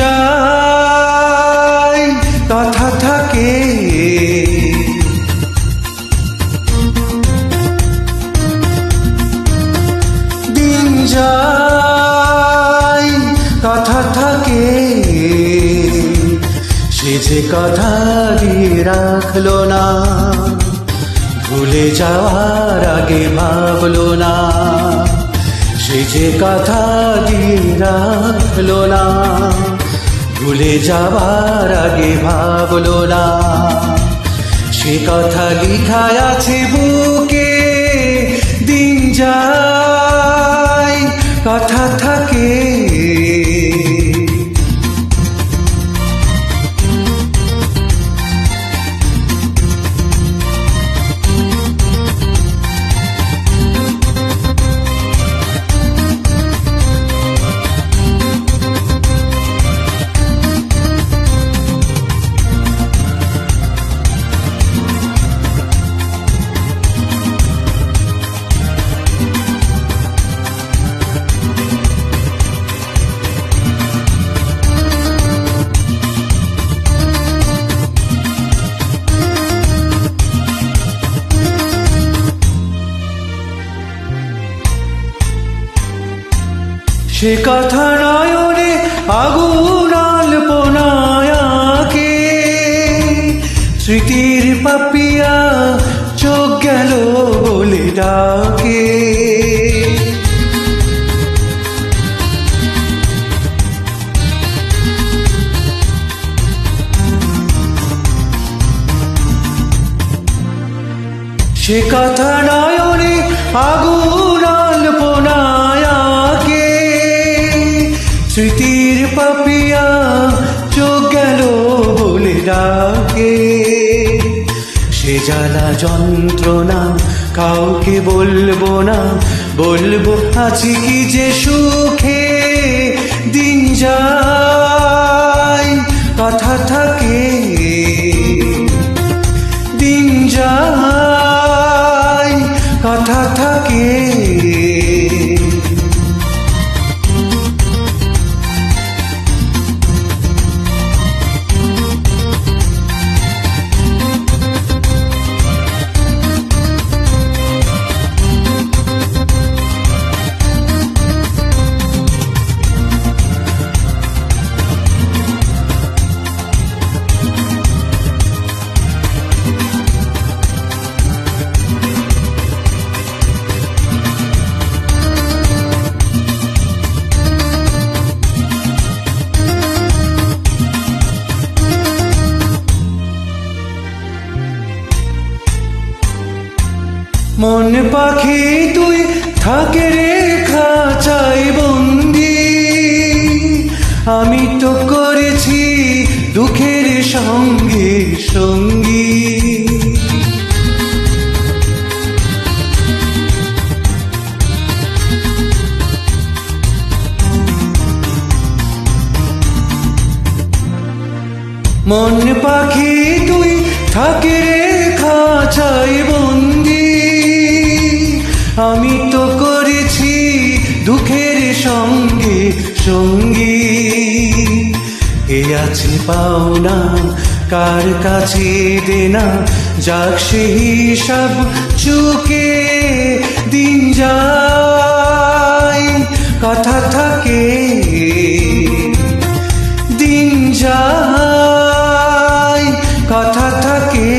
যায় তথা থাকে। দিন যায় তথা থাকে। সে যে কথা দিয়ে রাখল না, ভুলে যাওয়ার আগে ভাবলো না। সে যে কথা দিয়ে রাখল না ভুলে যাবার আগে ভাবলো না। সে কথা লিখা আছে বুকে দিন যায় কথা থাকে সে কথা নয়নে আগুন আলপনায়াকে। স্মৃতির পাপিয়া চোখ গেল বলে ডাকে। সে কথা নয়নে জ্বালা যন্ত্রণা, কাউকে বলব না। বলব, আছি কি যে সুখে দিন যায়, কথা থাকে। দিন যায়, কথা থাকে। মন পাখি তুই থাকে রেখা চাই বন্দি। আমি তো করেছি দুঃখের সঙ্গে সঙ্গী। মন পাখি সঙ্গী। এ আছে পাওনা, কার কাছে দেনা? যাক সে হিসাব চুকে দিন যায়, কথা থাকে, দিন যায়, কথা থাকে।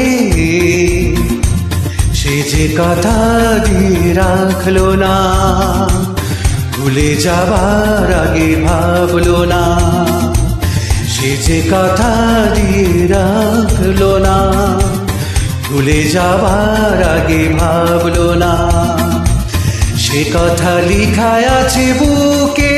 সে যে কথা দিয়ে রাখল না। ভুলে যাবার আগে ভাবলো না। সে যে কথা দিয়ে রাখল না। ভুলে যাবার আগে ভাবলো না। সে কথা লিখায় আছে বুকে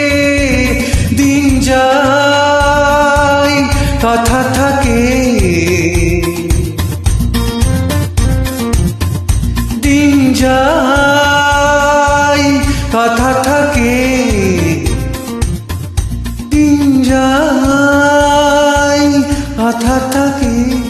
যায় আথা থাকে